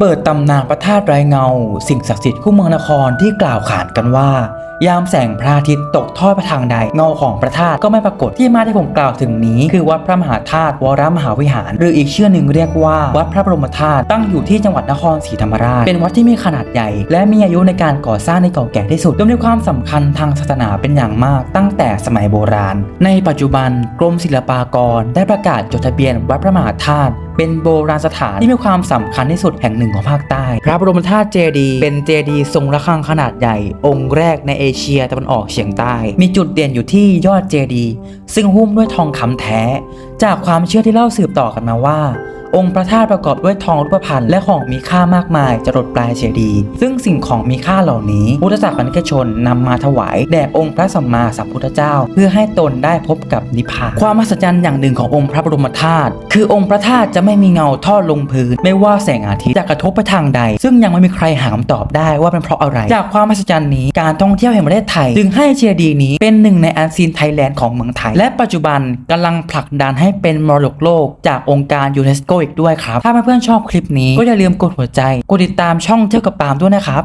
เปิดตำนานพระธาตุไร้เงา สิ่งศักดิ์สิทธิ์คู่เมืองนครที่กล่าวขานกันว่า ยามแสงพระอาทิตย์ตกทอดไปทางใดเงาของพระธาตุก็ไม่ปรากฏที่มาที่ผมกล่าวถึงนี้ คือวัดพระมหาธาตุวรมหาวิหาร หรืออีกชื่อหนึ่งเรียกว่า วัดพระบรมธาตุตั้งอยู่ที่จังหวัดนครศรีธรรมราช เป็นวัดที่มีขนาดใหญ่ และมีอายุในการก่อสร้างในเก่าแก่ที่สุดโดยมีความสำคัญทางศาสนาเป็นอย่างมาก ตั้งแต่สมัยโบราณ ในปัจจุบันกรมศิลปากรได้ประกาศจดทะเบียนวัดพระมหาธาตุ เป็นโบราณสถานที่มีความสำคัญที่สุดแห่งหนึ่งของภาคใต้ พระบรมธาตุเจดีย์เป็นเจดีย์ทรงระฆังขนาดใหญ่ องค์แรกในเอเชียตะวันออกเฉียงใต้ มีจุดเด่นอยู่ที่ยอดเจดีย์ซึ่งหุ้มด้วยทองคำแท้ จากความเชื่อที่เล่าสืบต่อกันมาว่า องค์พระธาตุประกอบด้วยทองรูปพรรณและของมีค่ามากมายจรดปลายเจดีย์ซึ่งสิ่งของมีค่าเหล่านี้ พุทธศาสนิกชนนำมาถวายแด่องค์พระสัมมาสัมพุทธเจ้า เพื่อให้ตนได้พบกับนิพพานความมหัศจรรย์อย่างหนึ่งขององค์พระบรมธาตุคือองค์พระธาตุจะไม่มีเงาทอดลงพื้น ไม่ว่าแสงอาทิตย์จะกระทบไปทางใด ซึ่งยังไม่มีใครหาคำตอบได้ว่าเป็นเพราะอะไร จากความมหัศจรรย์นี้การท่องเที่ยวแห่งประเทศไทย จึงให้เจดีย์นี้เป็นหนึ่งในอันซีนไทยแลนด์ของเมืองไทย และปัจจุบันกำลังผลักดันให้เป็นมรดกโลกจากองค์การยูเนสโกอีกด้วยครับ ถ้าเพื่อนๆชอบคลิปนี้ก็อย่าลืมกดหัวใจ กดติดตามช่องเที่ยวกับปาล์มด้วยนะครับ